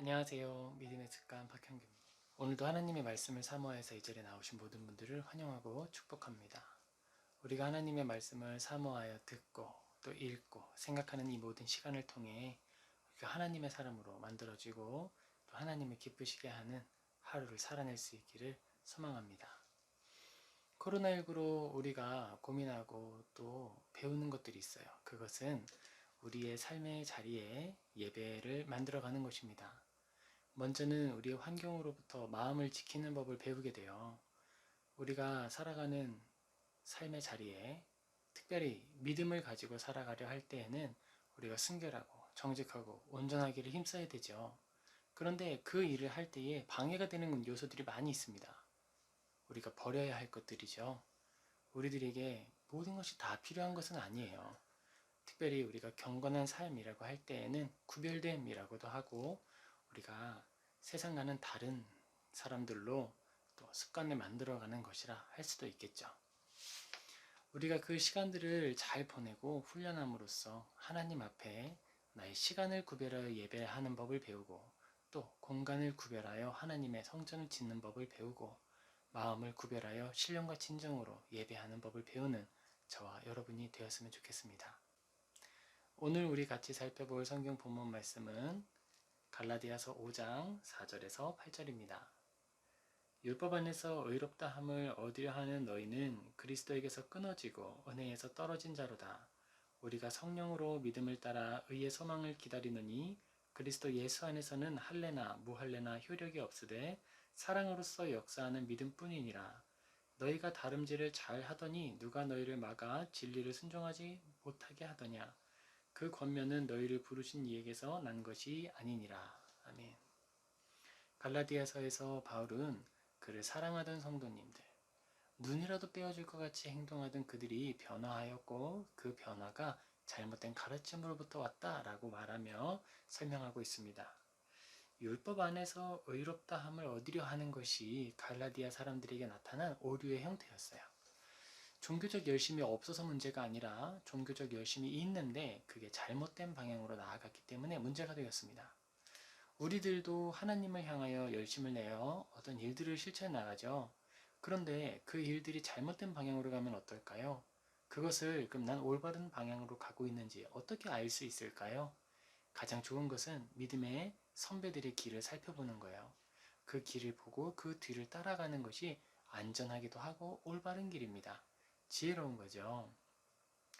안녕하세요. 믿음의 습관 박형규입니다. 오늘도 하나님의 말씀을 사모해서 이 자리에 나오신 모든 분들을 환영하고 축복합니다. 우리가 하나님의 말씀을 사모하여 듣고 또 읽고 생각하는 이 모든 시간을 통해 하나님의 사람으로 만들어지고 또 하나님을 기쁘시게 하는 하루를 살아낼 수 있기를 소망합니다. 코로나19로 우리가 고민하고 또 배우는 것들이 있어요. 그것은 우리의 삶의 자리에 예배를 만들어가는 것입니다. 먼저는 우리의 환경으로부터 마음을 지키는 법을 배우게 돼요. 우리가 살아가는 삶의 자리에 특별히 믿음을 가지고 살아가려 할 때에는 우리가 순결하고 정직하고 온전하기를 힘써야 되죠. 그런데 그 일을 할 때에 방해가 되는 요소들이 많이 있습니다. 우리가 버려야 할 것들이죠. 우리들에게 모든 것이 다 필요한 것은 아니에요. 특별히 우리가 경건한 삶이라고 할 때에는 구별됨이라고도 하고 우리가 세상과는 다른 사람들로 또 습관을 만들어가는 것이라 할 수도 있겠죠. 우리가 그 시간들을 잘 보내고 훈련함으로써 하나님 앞에 나의 시간을 구별하여 예배하는 법을 배우고 또 공간을 구별하여 하나님의 성전을 짓는 법을 배우고 마음을 구별하여 신령과 진정으로 예배하는 법을 배우는 저와 여러분이 되었으면 좋겠습니다. 오늘 우리 같이 살펴볼 성경 본문 말씀은 갈라디아서 5장 4절에서 8절입니다. 율법 안에서 의롭다 함을 얻으려 하는 너희는 그리스도에게서 끊어지고 은혜에서 떨어진 자로다. 우리가 성령으로 믿음을 따라 의의 소망을 기다리느니 그리스도 예수 안에서는 할례나 무할례나 효력이 없으되 사랑으로서 역사하는 믿음뿐이니라. 너희가 다름질을 잘 하더니 누가 너희를 막아 진리를 순종하지 못하게 하더냐. 그 권면은 너희를 부르신 이에게서 난 것이 아니니라. 아멘. 갈라디아서에서 바울은 그를 사랑하던 성도님들, 눈이라도 떼어줄 것 같이 행동하던 그들이 변화하였고 그 변화가 잘못된 가르침으로부터 왔다라고 말하며 설명하고 있습니다. 율법 안에서 의롭다 함을 얻으려 하는 것이 갈라디아 사람들에게 나타난 오류의 형태였어요. 종교적 열심이 없어서 문제가 아니라 종교적 열심이 있는데 그게 잘못된 방향으로 나아갔기 때문에 문제가 되었습니다. 우리들도 하나님을 향하여 열심을 내어 어떤 일들을 실천해 나가죠. 그런데 그 일들이 잘못된 방향으로 가면 어떨까요? 그것을 그럼 난 올바른 방향으로 가고 있는지 어떻게 알 수 있을까요? 가장 좋은 것은 믿음의 선배들의 길을 살펴보는 거예요. 그 길을 보고 그 뒤를 따라가는 것이 안전하기도 하고 올바른 길입니다. 지혜로운 거죠.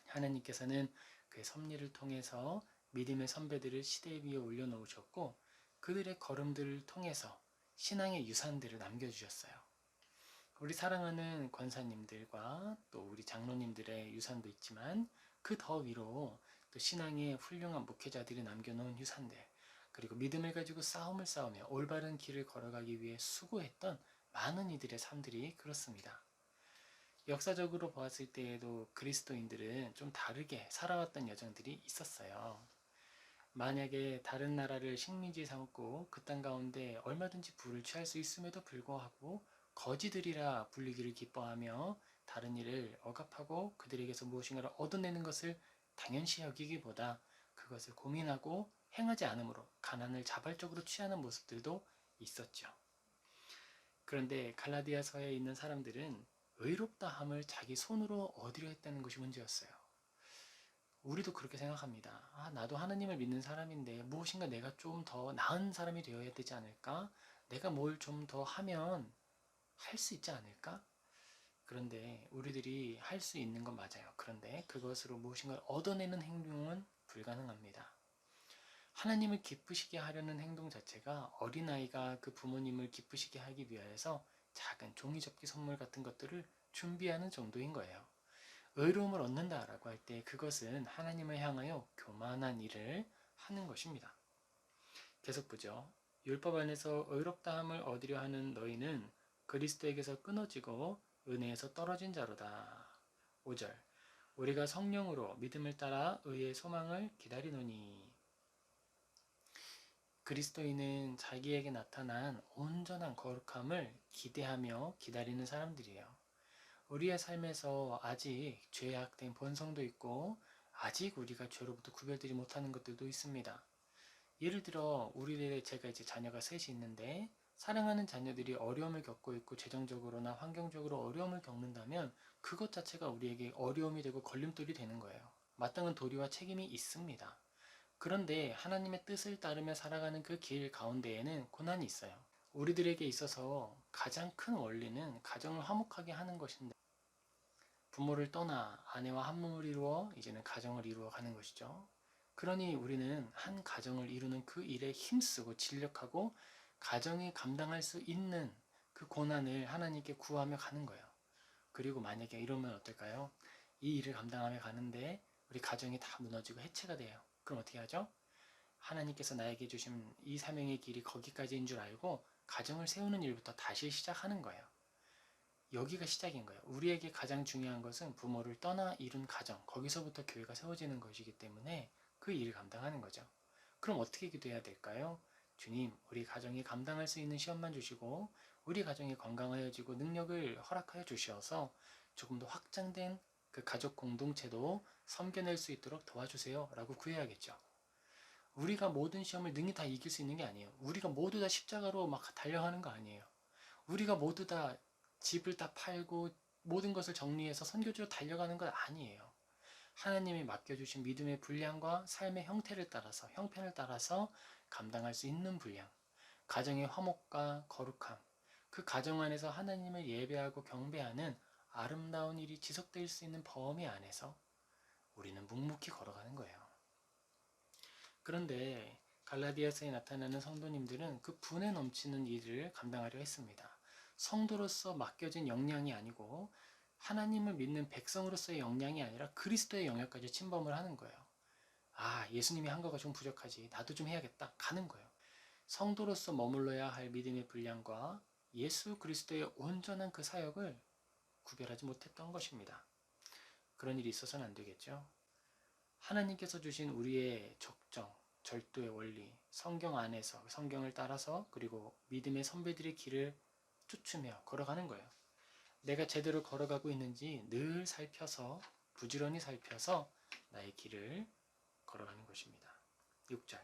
하나님께서는 그의 섭리를 통해서 믿음의 선배들을 시대 위에 올려놓으셨고 그들의 걸음들을 통해서 신앙의 유산들을 남겨주셨어요. 우리 사랑하는 권사님들과 또 우리 장로님들의 유산도 있지만 그 더 위로 또 신앙의 훌륭한 목회자들이 남겨놓은 유산들 그리고 믿음을 가지고 싸움을 싸우며 올바른 길을 걸어가기 위해 수고했던 많은 이들의 삶들이 그렇습니다. 역사적으로 보았을 때에도 그리스도인들은 좀 다르게 살아왔던 여정들이 있었어요. 만약에 다른 나라를 식민지 삼고 그 땅 가운데 얼마든지 부를 취할 수 있음에도 불구하고 거지들이라 불리기를 기뻐하며 다른 일을 억압하고 그들에게서 무엇인가를 얻어내는 것을 당연시 여기기보다 그것을 고민하고 행하지 않으므로 가난을 자발적으로 취하는 모습들도 있었죠. 그런데 갈라디아서에 있는 사람들은 의롭다함을 자기 손으로 얻으려 했다는 것이 문제였어요. 우리도 그렇게 생각합니다. 아, 나도 하나님을 믿는 사람인데 무엇인가 내가 좀 더 나은 사람이 되어야 되지 않을까? 내가 뭘 좀 더 하면 할 수 있지 않을까? 그런데 우리들이 할 수 있는 건 맞아요. 그런데 그것으로 무엇인가를 얻어내는 행동은 불가능합니다. 하나님을 기쁘시게 하려는 행동 자체가 어린아이가 그 부모님을 기쁘시게 하기 위하여서 작은 종이접기 선물 같은 것들을 준비하는 정도인 거예요. 의로움을 얻는다 라고 할 때 그것은 하나님을 향하여 교만한 일을 하는 것입니다. 계속 보죠. 율법 안에서 의롭다함을 얻으려 하는 너희는 그리스도에게서 끊어지고 은혜에서 떨어진 자로다. 5절. 우리가 성령으로 믿음을 따라 의의 소망을 기다리노니 그리스도인은 자기에게 나타난 온전한 거룩함을 기대하며 기다리는 사람들이에요. 우리의 삶에서 아직 죄악된 본성도 있고 아직 우리가 죄로부터 구별되지 못하는 것들도 있습니다. 예를 들어 우리 제가 이제 자녀가 셋이 있는데 사랑하는 자녀들이 어려움을 겪고 있고 재정적으로나 환경적으로 어려움을 겪는다면 그것 자체가 우리에게 어려움이 되고 걸림돌이 되는 거예요. 마땅한 도리와 책임이 있습니다. 그런데 하나님의 뜻을 따르며 살아가는 그 길 가운데에는 고난이 있어요. 우리들에게 있어서 가장 큰 원리는 가정을 화목하게 하는 것인데 부모를 떠나 아내와 한 몸을 이루어 이제는 가정을 이루어 가는 것이죠. 그러니 우리는 한 가정을 이루는 그 일에 힘쓰고 진력하고 가정이 감당할 수 있는 그 고난을 하나님께 구하며 가는 거예요. 그리고 만약에 이러면 어떨까요? 이 일을 감당하며 가는데 우리 가정이 다 무너지고 해체가 돼요. 그럼 어떻게 하죠? 하나님께서 나에게 주신 이 사명의 길이 거기까지인 줄 알고 가정을 세우는 일부터 다시 시작하는 거예요. 여기가 시작인 거예요. 우리에게 가장 중요한 것은 부모를 떠나 이룬 가정, 거기서부터 교회가 세워지는 것이기 때문에 그 일을 감당하는 거죠. 그럼 어떻게 기도해야 될까요? 주님, 우리 가정이 감당할 수 있는 시험만 주시고, 우리 가정이 건강하여지고 능력을 허락하여 주시어서 조금 더 확장된 그 가족 공동체도 섬겨낼 수 있도록 도와주세요. 라고 구해야겠죠. 우리가 모든 시험을 능히 다 이길 수 있는 게 아니에요. 우리가 모두 다 십자가로 막 달려가는 거 아니에요. 우리가 모두 다 집을 다 팔고 모든 것을 정리해서 선교지로 달려가는 것 아니에요. 하나님이 맡겨주신 믿음의 분량과 삶의 형태를 따라서, 형편을 따라서 감당할 수 있는 분량, 가정의 화목과 거룩함, 그 가정 안에서 하나님을 예배하고 경배하는 아름다운 일이 지속될 수 있는 범위 안에서 우리는 묵묵히 걸어가는 거예요. 그런데 갈라디아서에 나타나는 성도님들은 그 분에 넘치는 일을 감당하려 했습니다. 성도로서 맡겨진 역량이 아니고 하나님을 믿는 백성으로서의 역량이 아니라 그리스도의 영역까지 침범을 하는 거예요. 아, 예수님이 한 거가 좀 부족하지. 나도 좀 해야겠다. 가는 거예요. 성도로서 머물러야 할 믿음의 분량과 예수 그리스도의 온전한 그 사역을 구별하지 못했던 것입니다. 그런 일이 있어서는 안 되겠죠. 하나님께서 주신 우리의 적정, 절도의 원리, 성경 안에서 성경을 따라서 그리고 믿음의 선배들의 길을 쫓으며 걸어가는 거예요. 내가 제대로 걸어가고 있는지 늘 살펴서 부지런히 살펴서 나의 길을 걸어가는 것입니다. 6절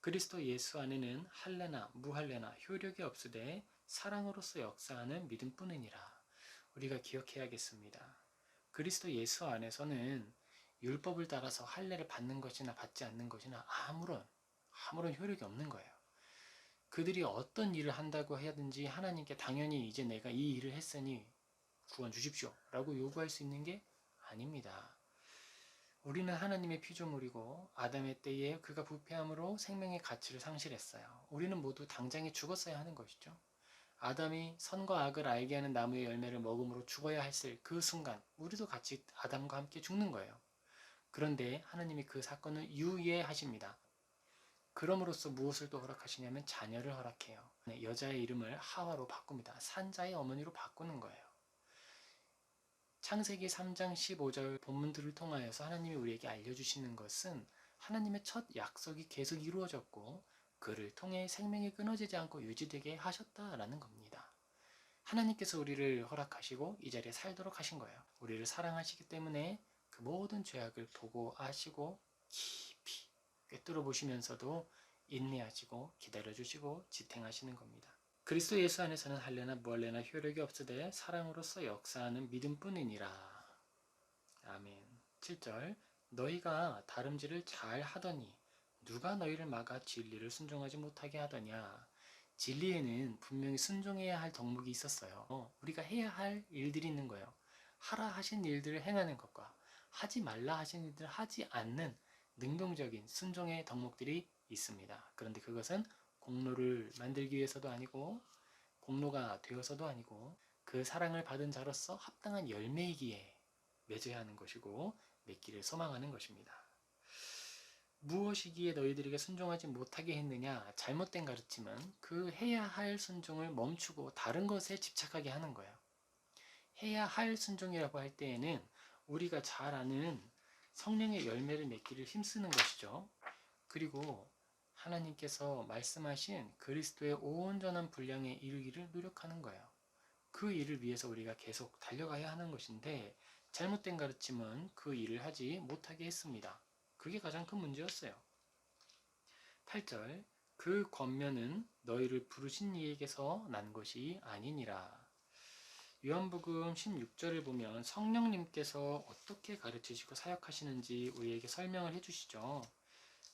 그리스도 예수 안에는 할례나 무할례나 효력이 없으되 사랑으로서 역사하는 믿음뿐이니라. 우리가 기억해야겠습니다. 그리스도 예수 안에서는 율법을 따라서 할례를 받는 것이나 받지 않는 것이나 아무런 아무런 효력이 없는 거예요. 그들이 어떤 일을 한다고 하든지 하나님께 당연히 이제 내가 이 일을 했으니 구원 주십시오 라고 요구할 수 있는 게 아닙니다. 우리는 하나님의 피조물이고 아담의 때에 그가 부패함으로 생명의 가치를 상실했어요. 우리는 모두 당장에 죽었어야 하는 것이죠. 아담이 선과 악을 알게 하는 나무의 열매를 먹음으로 죽어야 했을 그 순간 우리도 같이 아담과 함께 죽는 거예요. 그런데 하나님이 그 사건을 유예하십니다. 그럼으로써 무엇을 또 허락하시냐면 자녀를 허락해요. 네, 여자의 이름을 하와로 바꿉니다. 산자의 어머니로 바꾸는 거예요. 창세기 3장 15절 본문들을 통하여서 하나님이 우리에게 알려주시는 것은 하나님의 첫 약속이 계속 이루어졌고 그를 통해 생명이 끊어지지 않고 유지되게 하셨다라는 겁니다. 하나님께서 우리를 허락하시고 이 자리에 살도록 하신 거예요. 우리를 사랑하시기 때문에 그 모든 죄악을 보고 아시고 깊이 꿰뚫어 보시면서도 인내하시고 기다려주시고 지탱하시는 겁니다. 그리스도 예수 안에서는 할례나 무할례나 효력이 없으되 사랑으로서 역사하는 믿음뿐이니라. 아멘. 7절 너희가 다름질을 잘 하더니 누가 너희를 막아 진리를 순종하지 못하게 하더냐. 진리에는 분명히 순종해야 할 덕목이 있었어요. 어, 우리가 해야 할 일들이 있는 거예요. 하라 하신 일들을 행하는 것과 하지 말라 하신 일들을 하지 않는 능동적인 순종의 덕목들이 있습니다. 그런데 그것은 공로를 만들기 위해서도 아니고 공로가 되어서도 아니고 그 사랑을 받은 자로서 합당한 열매이기에 맺어야 하는 것이고 맺기를 소망하는 것입니다. 무엇이기에 너희들에게 순종하지 못하게 했느냐? 잘못된 가르침은 그 해야 할 순종을 멈추고 다른 것에 집착하게 하는 거예요. 해야 할 순종이라고 할 때에는 우리가 잘 아는 성령의 열매를 맺기를 힘쓰는 것이죠. 그리고 하나님께서 말씀하신 그리스도의 온전한 분량에 이르기를 노력하는 거예요. 그 일을 위해서 우리가 계속 달려가야 하는 것인데 잘못된 가르침은 그 일을 하지 못하게 했습니다. 그게 가장 큰 문제였어요. 8절 그 권면은 너희를 부르신 이에게서 난 것이 아니니라. 요한복음 16절을 보면 성령님께서 어떻게 가르치시고 사역하시는지 우리에게 설명을 해주시죠.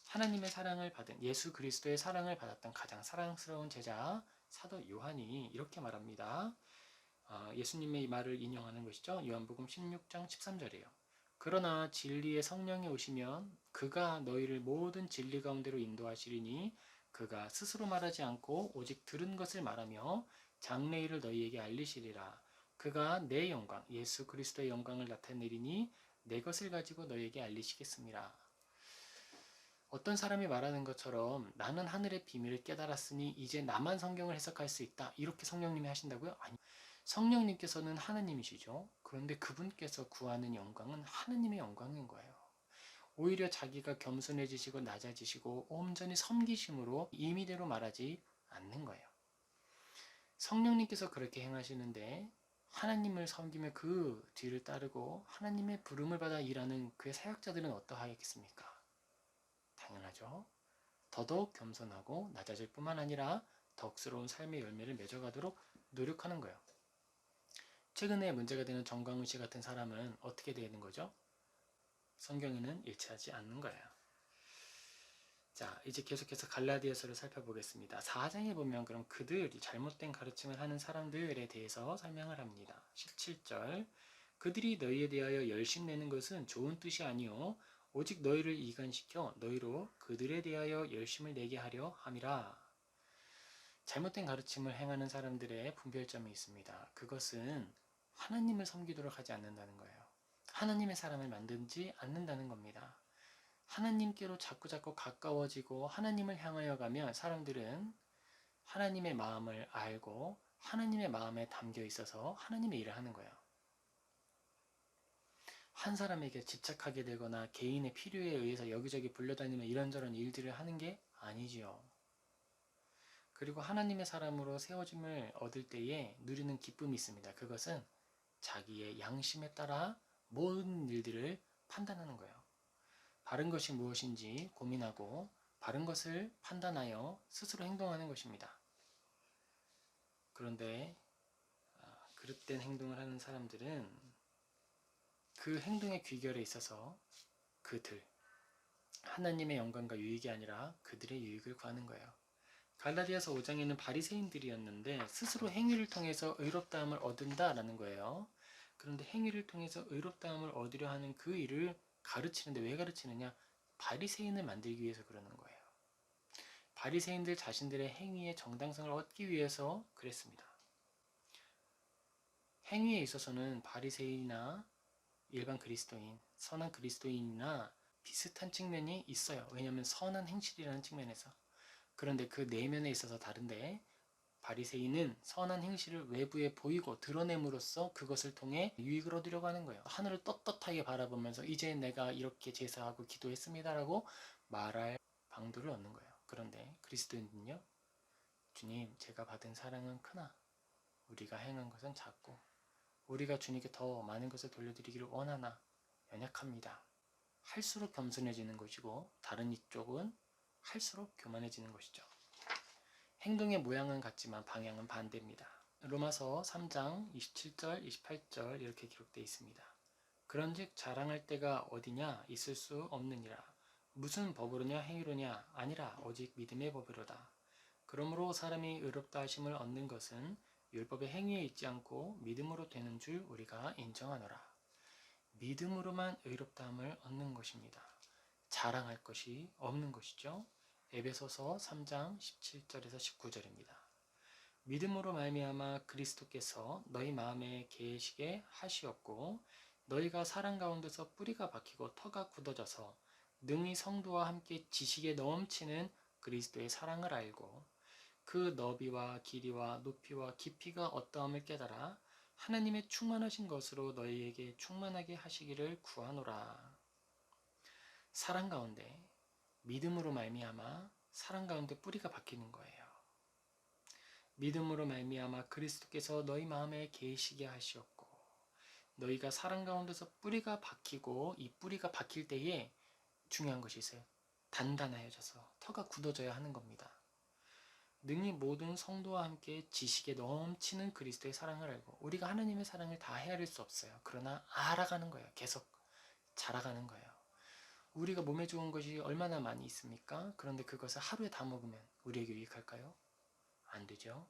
하나님의 사랑을 받은 예수 그리스도의 사랑을 받았던 가장 사랑스러운 제자 사도 요한이 이렇게 말합니다. 아, 예수님의 이 말을 인용하는 것이죠. 요한복음 16장 13절이에요. 그러나 진리의 성령이 오시면 그가 너희를 모든 진리 가운데로 인도하시리니 그가 스스로 말하지 않고 오직 들은 것을 말하며 장래일을 너희에게 알리시리라. 그가 내 영광, 예수 그리스도의 영광을 나타내리니 내 것을 가지고 너희에게 알리시겠습니다. 어떤 사람이 말하는 것처럼 나는 하늘의 비밀을 깨달았으니 이제 나만 성경을 해석할 수 있다. 이렇게 성령님이 하신다고요? 아니. 성령님께서는 하나님이시죠. 그런데 그분께서 구하는 영광은 하나님의 영광인 거예요. 오히려 자기가 겸손해지시고 낮아지시고 온전히 섬기심으로 임의대로 말하지 않는 거예요. 성령님께서 그렇게 행하시는데 하나님을 섬기며 그 뒤를 따르고 하나님의 부름을 받아 일하는 그의 사역자들은 어떠하겠습니까? 당연하죠. 더더욱 겸손하고 낮아질 뿐만 아니라 덕스러운 삶의 열매를 맺어가도록 노력하는 거예요. 최근에 문제가 되는 정광훈 씨 같은 사람은 어떻게 되는 거죠? 성경에는 일치하지 않는 거예요. 자, 이제 계속해서 갈라디아서를 살펴보겠습니다. 4장에 보면 그럼 그들이 잘못된 가르침을 하는 사람들에 대해서 설명을 합니다. 17절 그들이 너희에 대하여 열심 내는 것은 좋은 뜻이 아니요 오직 너희를 이간시켜 너희로 그들에 대하여 열심을 내게 하려 함이라. 잘못된 가르침을 행하는 사람들의 분별점이 있습니다. 그것은 하나님을 섬기도록 하지 않는다는 거예요. 하나님의 사람을 만들지 않는다는 겁니다. 하나님께로 자꾸자꾸 가까워지고 하나님을 향하여 가면 사람들은 하나님의 마음을 알고 하나님의 마음에 담겨 있어서 하나님의 일을 하는 거예요. 한 사람에게 집착하게 되거나 개인의 필요에 의해서 여기저기 불려다니며 이런저런 일들을 하는 게 아니지요. 그리고 하나님의 사람으로 세워짐을 얻을 때에 누리는 기쁨이 있습니다. 그것은 자기의 양심에 따라 모든 일들을 판단하는 거예요. 바른 것이 무엇인지 고민하고 바른 것을 판단하여 스스로 행동하는 것입니다. 그런데 아, 그릇된 행동을 하는 사람들은 그 행동의 귀결에 있어서 그들 하나님의 영광과 유익이 아니라 그들의 유익을 구하는 거예요. 갈라디아서 5장에는 바리새인들이었는데 스스로 행위를 통해서 의롭다함을 얻은다라는 거예요. 그런데 행위를 통해서 의롭다함을 얻으려 하는 그 일을 가르치는데 왜 가르치느냐? 바리새인을 만들기 위해서 그러는 거예요. 바리새인들 자신들의 행위의 정당성을 얻기 위해서 그랬습니다. 행위에 있어서는 바리새인이나 일반 그리스도인, 선한 그리스도인이나 비슷한 측면이 있어요. 왜냐하면 선한 행실이라는 측면에서. 그런데 그 내면에 있어서 다른데 바리새인은 선한 행실을 외부에 보이고 드러냄으로써 그것을 통해 유익을 얻으려고 하는 거예요. 하늘을 떳떳하게 바라보면서 이제 내가 이렇게 제사하고 기도했습니다라고 말할 방도를 얻는 거예요. 그런데 그리스도인은요. 주님, 제가 받은 사랑은 크나 우리가 행한 것은 작고 우리가 주님께 더 많은 것을 돌려드리기를 원하나 연약합니다. 할수록 겸손해지는 것이고 다른 이쪽은 할수록 교만해지는 것이죠. 행동의 모양은 같지만 방향은 반대입니다. 로마서 3장 27절, 28절 이렇게 기록되어 있습니다. 그런즉 자랑할 때가 어디냐 있을 수 없느니라. 무슨 법으로냐 행위로냐 아니라 오직 믿음의 법으로다. 그러므로 사람이 의롭다 하심을 얻는 것은 율법의 행위에 있지 않고 믿음으로 되는 줄 우리가 인정하노라. 믿음으로만 의롭다함을 얻는 것입니다. 자랑할 것이 없는 것이죠. 에베소서 3장 17절에서 19절입니다. 믿음으로 말미암아 그리스도께서 너희 마음에 계시게 하시었고 너희가 사랑 가운데서 뿌리가 박히고 터가 굳어져서 능히 성도와 함께 지식에 넘치는 그리스도의 사랑을 알고 그 너비와 길이와 높이와 깊이가 어떠함을 깨달아 하나님의 충만하신 것으로 너희에게 충만하게 하시기를 구하노라. 사랑 가운데 믿음으로 말미암아 사랑 가운데 뿌리가 박히는 거예요. 믿음으로 말미암아 그리스도께서 너희 마음에 계시게 하시었고 너희가 사랑 가운데서 뿌리가 박히고 이 뿌리가 박힐 때에 중요한 것이 있어요. 단단해져서 터가 굳어져야 하는 겁니다. 능히 모든 성도와 함께 지식에 넘치는 그리스도의 사랑을 알고 우리가 하나님의 사랑을 다 헤아릴 수 없어요. 그러나 알아가는 거예요. 계속 자라가는 거예요. 우리가 몸에 좋은 것이 얼마나 많이 있습니까? 그런데 그것을 하루에 다 먹으면 우리에게 유익할까요? 안 되죠.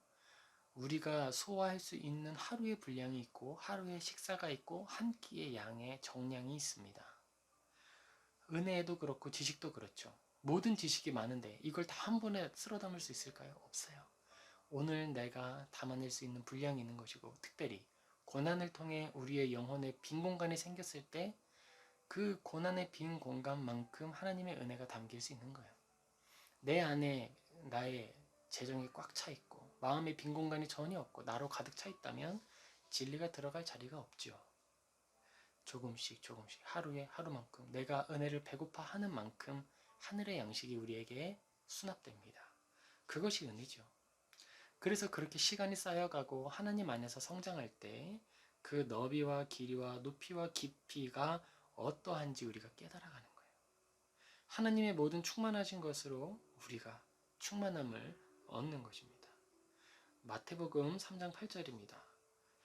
우리가 소화할 수 있는 하루의 분량이 있고 하루의 식사가 있고 한 끼의 양의 정량이 있습니다. 은혜도 그렇고 지식도 그렇죠. 모든 지식이 많은데 이걸 다 한 번에 쓸어 담을 수 있을까요? 없어요. 오늘 내가 담아낼 수 있는 분량이 있는 것이고 특별히 고난을 통해 우리의 영혼에 빈 공간이 생겼을 때 그 고난의 빈 공간만큼 하나님의 은혜가 담길 수 있는 거예요. 내 안에 나의 재정이 꽉 차 있고 마음의 빈 공간이 전혀 없고 나로 가득 차 있다면 진리가 들어갈 자리가 없죠. 조금씩 조금씩 하루에 하루만큼 내가 은혜를 배고파 하는 만큼 하늘의 양식이 우리에게 수납됩니다. 그것이 은혜죠. 그래서 그렇게 시간이 쌓여가고 하나님 안에서 성장할 때 그 너비와 길이와 높이와 깊이가 어떠한지 우리가 깨달아가는 거예요. 하나님의 모든 충만하신 것으로 우리가 충만함을 얻는 것입니다. 마태복음 3장 8절입니다.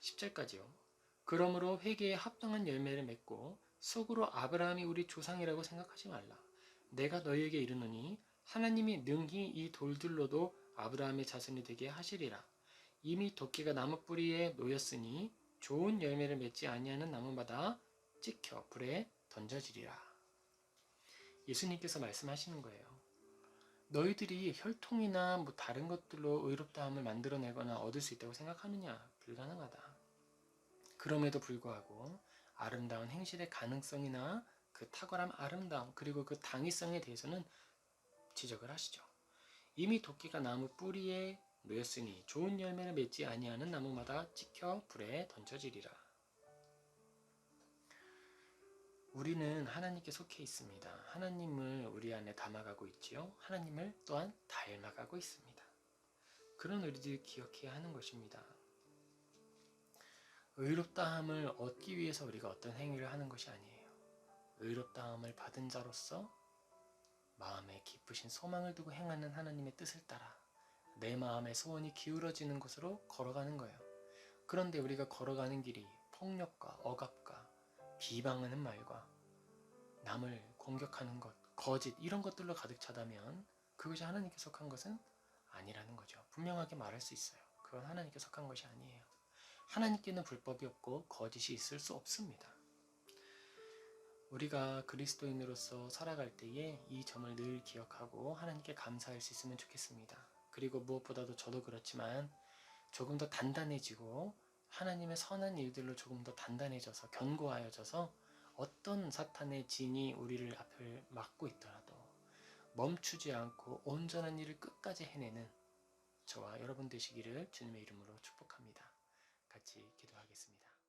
10절까지요. 그러므로 회개에 합당한 열매를 맺고 속으로 아브라함이 우리 조상이라고 생각하지 말라. 내가 너희에게 이르노니 하나님이 능히 이 돌들로도 아브라함의 자손이 되게 하시리라. 이미 도끼가 나무 뿌리에 놓였으니 좋은 열매를 맺지 아니하는 나무마다 찍혀 불에 던져지리라. 예수님께서 말씀하시는 거예요. 너희들이 혈통이나 뭐 다른 것들로 의롭다함을 만들어내거나 얻을 수 있다고 생각하느냐? 불가능하다. 그럼에도 불구하고 아름다운 행실의 가능성이나 그 탁월한 아름다움 그리고 그 당위성에 대해서는 지적을 하시죠. 이미 도끼가 나무 뿌리에 놓였으니 좋은 열매를 맺지 아니하는 나무마다 찍혀 불에 던져지리라. 우리는 하나님께 속해 있습니다. 하나님을 우리 안에 담아가고 있지요. 하나님을 또한 닮아가고 있습니다. 그런 우리들이 기억해야 하는 것입니다. 의롭다함을 얻기 위해서 우리가 어떤 행위를 하는 것이 아니에요. 의롭다함을 받은 자로서 마음에 기쁘신 소망을 두고 행하는 하나님의 뜻을 따라 내 마음의 소원이 기울어지는 곳으로 걸어가는 거예요. 그런데 우리가 걸어가는 길이 폭력과 억압과 비방하는 말과 남을 공격하는 것, 거짓 이런 것들로 가득 차다면 그것이 하나님께 속한 것은 아니라는 거죠. 분명하게 말할 수 있어요. 그건 하나님께 속한 것이 아니에요. 하나님께는 불법이 없고 거짓이 있을 수 없습니다. 우리가 그리스도인으로서 살아갈 때에 이 점을 늘 기억하고 하나님께 감사할 수 있으면 좋겠습니다. 그리고 무엇보다도 저도 그렇지만 조금 더 단단해지고 하나님의 선한 일들로 조금 더 단단해져서 견고하여져서 어떤 사탄의 진이 우리를 앞을 막고 있더라도 멈추지 않고 온전한 일을 끝까지 해내는 저와 여러분 되시기를 주님의 이름으로 축복합니다. 같이 기도하겠습니다.